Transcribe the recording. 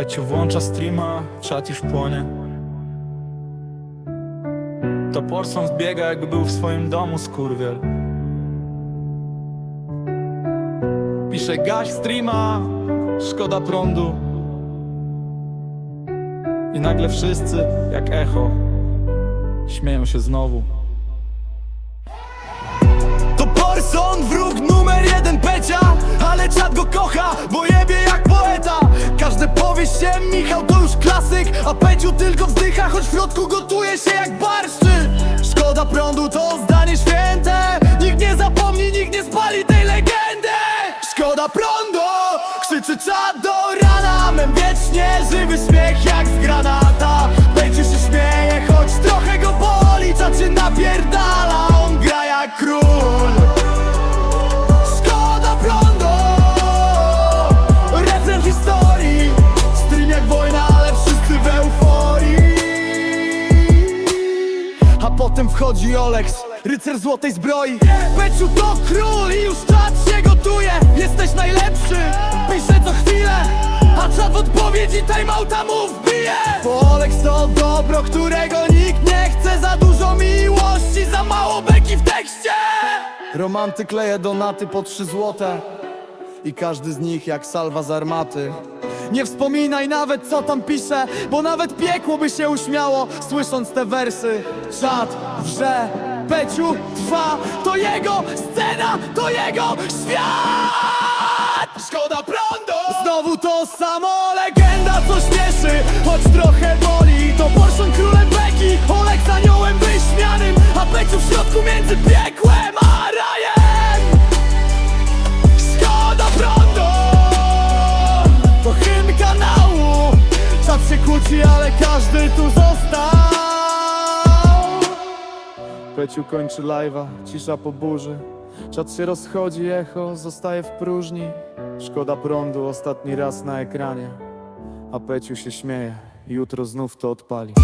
Peciu włącza streama, czat już płonie. To Porson zbiega jakby był w swoim domu skurwiel. Pisze gaś streama, szkoda prądu. I nagle wszyscy, jak echo Śmieją się znowu się, Michał to już klasyk. A Peciu tylko wzdycha, choć w środku gotuje się jak barszczy. Szkoda prądu to zdanie święte. Nikt nie zapomni, nikt nie spali tej legendy. Szkoda prądu, krzyczy czat do rana. Mem wiecznie żywy śmiech jak z granata wchodzi Olex Rycer złotej zbroi. Peciu to król i już czat się gotuje. Jesteś najlepszy, pisze co chwilę. A czat w odpowiedzi timeouta mu wbije Bo Olex to dobro, którego nikt nie chce. Za dużo miłości, za mało beki w tekście. Romantyk leje donaty po trzy złote. I każdy z nich jak salwa z armaty Nie wspominaj nawet co tam pisze Bo nawet piekło by się uśmiało Słysząc te wersy. Czad wrze Peciu trwa. To jego scena To jego świat! Szkoda prądu! Znowu to samo Legenda co śmieszy Choć trochę boli Kłóci, ale każdy tu został. Peciu kończy live'a, cisza po burzy. Czat się rozchodzi, echo zostaje w próżni. Szkoda prądu, ostatni raz na ekranie. A Peciu się śmieje, jutro znów to odpali